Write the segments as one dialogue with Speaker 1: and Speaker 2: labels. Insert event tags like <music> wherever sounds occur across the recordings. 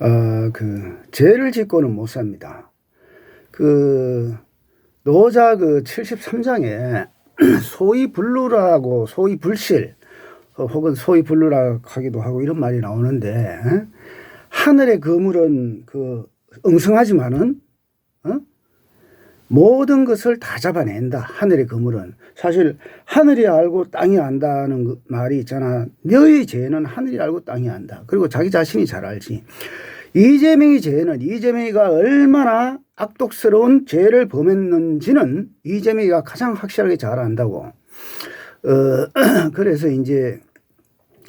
Speaker 1: 어, <clears throat> 그 죄를 짓고는 못 삽니다. 그 노자 그 73장에 <clears throat> 소위 불루라고 소위 불실 어, 혹은 소위 불루라 하기도 하고 이런 말이 나오는데 에? 하늘의 거물은 그 엉성하지만은 어? 모든 것을 다 잡아낸다. 하늘의 거물은 사실 하늘이 알고 땅이 안다는 그 말이 있잖아. 너의 죄는 하늘이 알고 땅이 안다. 그리고 자기 자신이 잘 알지. 이재명의 죄는 이재명이가 얼마나 악독스러운 죄를 범했는지는 이재명이가 가장 확실하게 잘 안다고. 어, <clears throat> 그래서 이제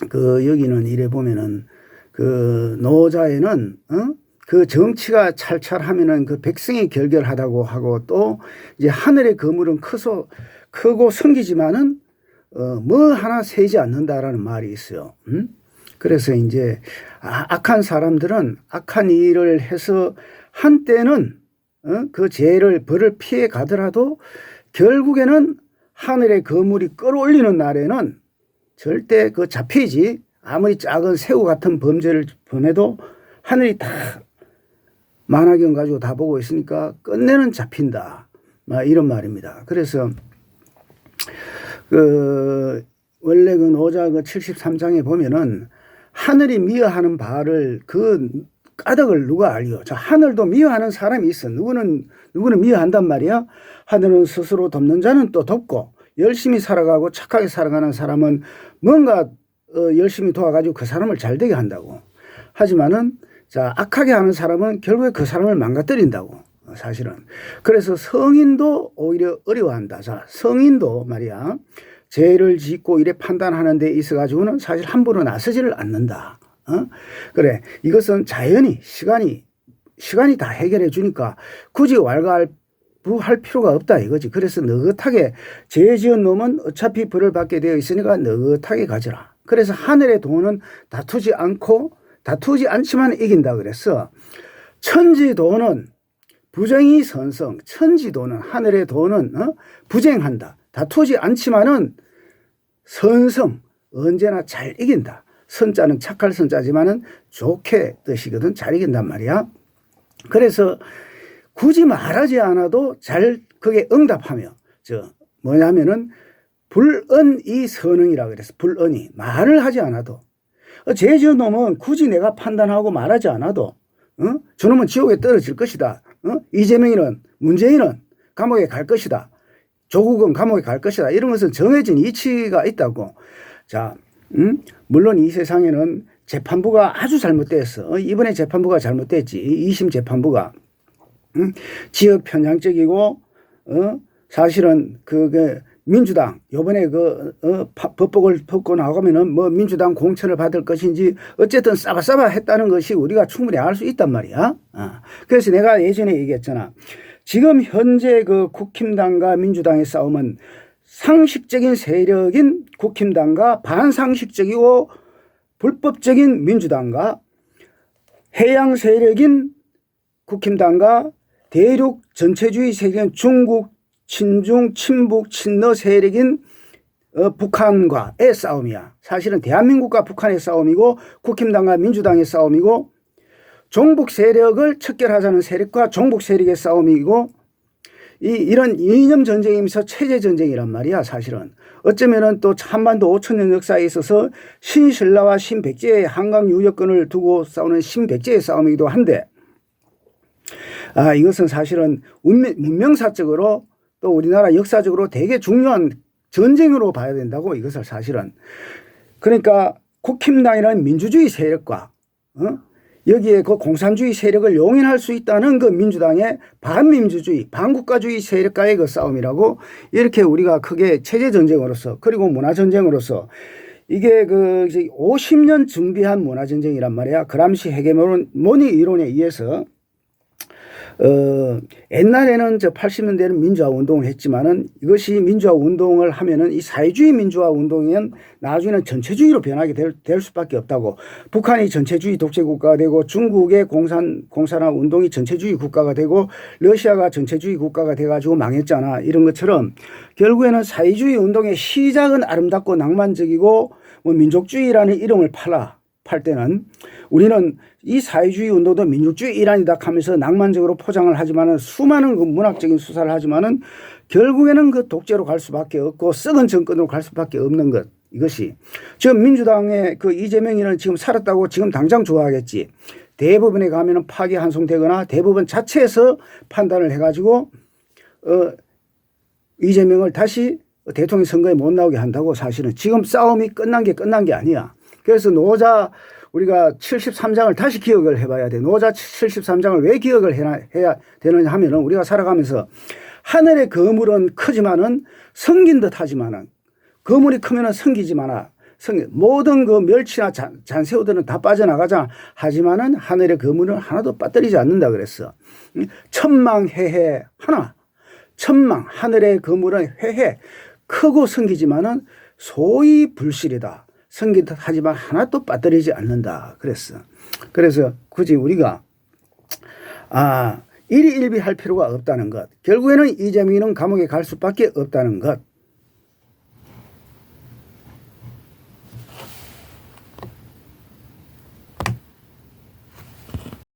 Speaker 1: 그 여기는 이래 보면은 그 노자에는 어? 그 정치가 찰찰하면은 그 백성이 결결하다고 하고 또 이제 하늘의 거물은 크소 크고 성기지만은 어, 뭐 하나 세지 않는다라는 말이 있어요. 음? 그래서 이제 아, 악한 사람들은 악한 일을 해서 한때는 어? 그 죄를 벌을 피해 가더라도 결국에는 하늘의 거물이 끌어올리는 날에는 절대 그 잡히지 아무리 작은 새우 같은 범죄를 범해도 하늘이 다 만화경 가지고 다 보고 있으니까 끝내는 잡힌다. 막 이런 말입니다. 그래서 그 원래 그 노자 그 73장에 보면은 하늘이 미워하는 바를 그 까닭을 누가 알려? 저 하늘도 미워하는 사람이 있어. 누구는 누구는 미워한단 말이야. 하늘은 스스로 돕는 자는 또 돕고 열심히 살아가고 착하게 살아가는 사람은 뭔가 어, 열심히 도와가지고 그 사람을 잘 되게 한다고. 하지만은 자 악하게 하는 사람은 결국에 그 사람을 망가뜨린다고. 사실은. 그래서 성인도 오히려 어려워한다. 자 성인도 말이야. 죄를 짓고 이래 판단하는 데 있어 가지고는 사실 함부로 나서지를 않는다. 어? 그래. 이것은 자연히 시간이 시간이 다 해결해 주니까 굳이 왈가왈부할 필요가 없다 이거지. 그래서 느긋하게 죄 지은 놈은 어차피 벌을 받게 되어 있으니까 느긋하게 가져라. 그래서 하늘의 돈은 다투지 않고 다투지 않지만 이긴다 그랬어. 천지도는 부정이 선성, 천지도는 하늘의 도는 어? 부쟁한다. 다투지 않지만은 선성 언제나 잘 이긴다. 선자는 착할 선자지만은 좋게 뜻이거든 잘 이긴단 말이야. 그래서 굳이 말하지 않아도 잘 그게 응답하며 저 뭐냐면은 불언이 선응이라 그래서 불언이 말을 하지 않아도 제지은 놈은 굳이 내가 판단하고 말하지 않아도 어? 저놈은 지옥에 떨어질 것이다. 어? 이재명이는 문재인은 감옥에 갈 것이다. 조국은 감옥에 갈 것이다. 이런 것은 정해진 이치가 있다고. 자, 음? 물론 이 세상에는 재판부가 아주 잘못됐어. 어? 이번에 재판부가 잘못됐지. 이심 재판부가. 음? 지역 편향적이고, 어? 사실은 그게 민주당 요번에 그 어, 법복을 벗고 나가면은 뭐 민주당 공천을 받을 것인지 어쨌든 싸바싸바 했다는 것이 우리가 충분히 알 수 있단 말이야. 어. 그래서 내가 예전에 얘기했잖아. 지금 현재 그 국힘당과 민주당의 싸움은 상식적인 세력인 국힘당과 반상식적이고 불법적인 민주당과 해양 세력인 국힘당과 대륙 전체주의 세력인 중국 친중 친북 친러 세력인 어, 북한과의 싸움이야. 사실은 대한민국과 북한의 싸움이고 국힘당과 민주당의 싸움이고 종북 세력을 척결하자는 세력과 종북 세력의 싸움이고 이 이런 이념 전쟁이면서 체제 전쟁이란 말이야 사실은 어쩌면은 또 한반도 5천 년 역사에 있어서 신신라와 신백제의 한강 유역권을 두고 싸우는 신백제의 싸움이기도 한데 아 이것은 사실은 운명, 문명사적으로 또 우리나라 역사적으로 되게 중요한 전쟁으로 봐야 된다고 이것을 사실은 그러니까 국힘당이라는 민주주의 세력과 어? 여기에 그 공산주의 세력을 용인할 수 있다는 그 민주당의 반민주주의, 반국가주의 세력과의 그 싸움이라고 이렇게 우리가 크게 체제 전쟁으로서 그리고 문화 전쟁으로서 이게 그 50년 준비한 문화 전쟁이란 말이야. 그람시 헤게모니 이론에 의해서 어, 옛날에는 저 80년대는 민주화 운동을 했지만은 이것이 민주화 운동을 하면은 이 사회주의 민주화 운동은 나중에는 전체주의로 변하게 될, 될 수밖에 없다고. 북한이 전체주의 독재 국가가 되고 중국의 공산, 공산화 운동이 전체주의 국가가 되고 러시아가 전체주의 국가가 돼가지고 망했잖아. 이런 것처럼 결국에는 사회주의 운동의 시작은 아름답고 낭만적이고 뭐 민족주의라는 이름을 팔아 팔 때는 우리는 이 사회주의 운동도 민족주의 일환이다 하면서 낭만적으로 포장을 하지만은 수많은 그 문학적인 수사를 하지만은 결국에는 그 독재로 갈 수밖에 없고 썩은 정권으로 갈 수밖에 없는 것 이것이 지금 민주당의 그 이재명이는 지금 살았다고 지금 당장 좋아하겠지 대법원에 가면은 파기 환송되거나 대법원 자체에서 판단을 해가지고 어 이재명을 다시 대통령 선거에 못 나오게 한다고 사실은 지금 싸움이 끝난 게 끝난 게 아니야. 그래서 노자 우리가 73장을 다시 기억을 해봐야 돼. 노자 73장을 왜 기억을 해야, 해야 되느냐 하면은 우리가 살아가면서 하늘의 거물은 크지만은 성긴 듯 하지만은 거물이 크면은 성기지만아 성 모든 그 멸치나 잔, 잔새우들은 다 빠져나가자 하지만은 하늘의 거물은 하나도 빠뜨리지 않는다 그랬어. 음, 천망해해 하나 천망 하늘의 거물은 회해 크고 성기지만은 소위 불실이다. 성기듯 하지만 하나도 빠뜨리지 않는다. 그랬어. 그래서 굳이 우리가 아 일희일비할 필요가 없다는 것. 결국에는 이재명은 감옥에 갈 수밖에 없다는 것.